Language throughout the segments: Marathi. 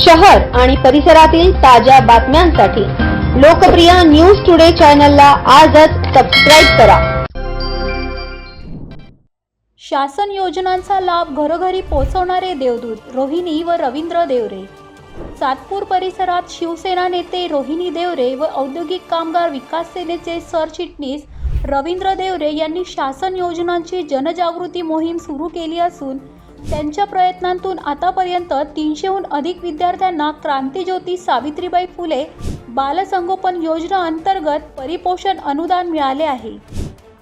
शहर आणि परिसरातील ताज्या बातम्यांसाठी लोकप्रिय न्यूज टुडे चॅनलला आजच सबस्क्राईब करा. शासन योजनांचा लाभ घरोघरी पोहोचवणारे देवदूत रोहिणी व रवींद्र देवरे. सातपूर परिसरात शिवसेना नेते रोहिणी देवरे व औद्योगिक कामगार विकास सेनेचे सरचिटणीस रवींद्र देवरे यांनी शासन योजनांची जनजागृती मोहीम सुरू केली असून त्यांच्या प्रयत्नांतून आतापर्यंत तीनशेहून अधिक विद्यार्थ्यांना क्रांतीज्योती सावित्रीबाई फुले बालसंगोपन योजना अंतर्गत परिपोषण अनुदान मिळाले आहे.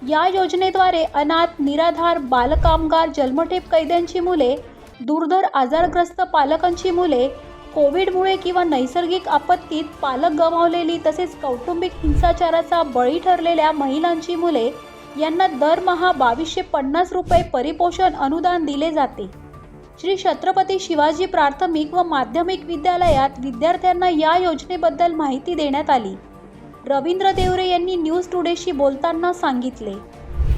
या योजनेद्वारे अनाथ निराधार बालकामगार जन्मठेप कैद्यांची मुले दुर्धर आजारग्रस्त पालकांची मुले कोविडमुळे किंवा नैसर्गिक आपत्तीत पालक गमावलेली तसेच कौटुंबिक हिंसाचाराचा बळी ठरलेल्या महिलांची मुले यांना दरमहा बावीसशे पन्नास रुपये परिपोषण अनुदान दिले जाते. श्री छत्रपती शिवाजी प्राथमिक व माध्यमिक विद्यालयात विद्यार्थ्यांना या योजनेबद्दल माहिती देण्यात आली. रवींद्र देवरे यांनी न्यूज टुडेशी बोलताना सांगितले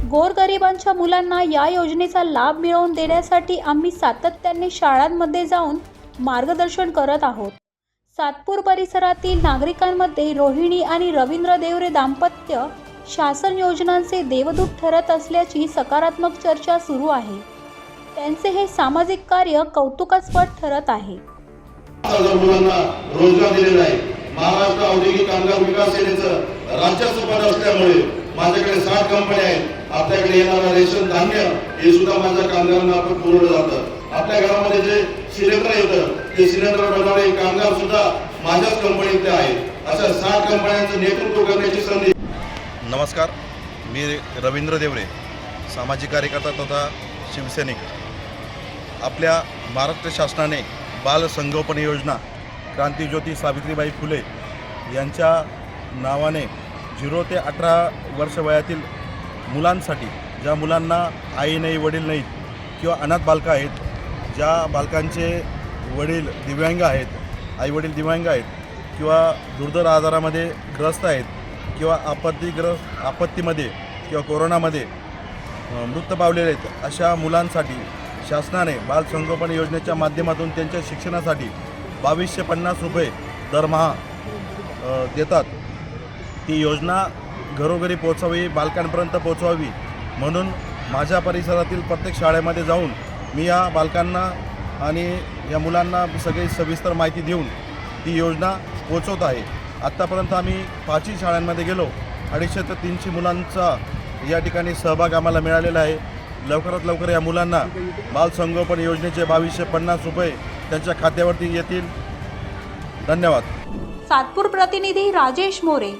गोरगरिबांच्या मुलांना या योजनेचा लाभ मिळवून देण्यासाठी आम्ही सातत्याने शाळांमध्ये जाऊन मार्गदर्शन करत आहोत. सातपूर परिसरातील नागरिकांमध्ये रोहिणी आणि रवींद्र देवरे दाम्पत्य शासन योजनांचे देवदूत ठरत असल्याची सकारात्मक चर्चा सुरू आहे. त्यांचे हे सामाजिक कार्य कौतुकास्पद ठरत आहे. रोजगार दिलेला आहे. महाराष्ट्र औद्योगिक कामगार विकास सेनेचं राज्यसभा असल्यामुळे माझ्याकडे साठ कंपन्या आहेत. आपल्याकडे येणारा रेशन धान्य हे सुद्धा माझ्या कामगारांना आपण पुरवलं जातं. आपल्या घरामध्ये जे सिलेंडर येतं ते सिलेंडर बनवणारे कामगार सुद्धा माझ्याच कंपनीतले आहेत. अशा साठ कंपन्यांचं नेतृत्व करण्याची संधी नमस्कार मी रवींद्र देवरे सामाजिक कार्यकर्ता तथा शिवसैनिक. आपल्या महाराष्ट्र शासनाने बाल संगोपन योजना क्रांतीज्योती सावित्रीबाई फुले यांच्या नावाने झिरो ते अठरा वर्ष वयातील मुलांसाठी ज्या मुलांना आई नाही वडील नाहीत किंवा अनाथ बालकं आहेत ज्या बालकांचे वडील दिव्यांग आहेत आईवडील दिव्यांग आहेत किंवा दुर्धर आजारामध्ये ग्रस्त आहेत किंवा आपत्तीग्रह आपत्तीमध्ये किंवा कोरोनामध्ये मृत पावलेले आहेत अशा मुलांसाठी शासनाने बाल संगोपन योजनेच्या माध्यमातून त्यांच्या शिक्षणासाठी बावीसशे पन्नास रुपये दरमहा देतात. ती योजना घरोघरी पोहोचावी बालकांपर्यंत पोहोचवावी म्हणून माझ्या परिसरातील प्रत्येक शाळेमध्ये जाऊन मी या बालकांना आणि या मुलांना सगळी सविस्तर माहिती देऊन ती योजना पोचवत आहे. आत्तापर्यंत आम्ही पाचही शाळांमध्ये गेलो. अडीचशे ते तीनशे मुलांचा या ठिकाणी सहभाग आम्हाला मिळालेला आहे. लवकरात लवकर या मुलांना बालसंगोपन योजनेचे बावीसशे पन्नास रुपये त्यांच्या खात्यावरती येतील. धन्यवाद. सातपूर प्रतिनिधी राजेश मोरे.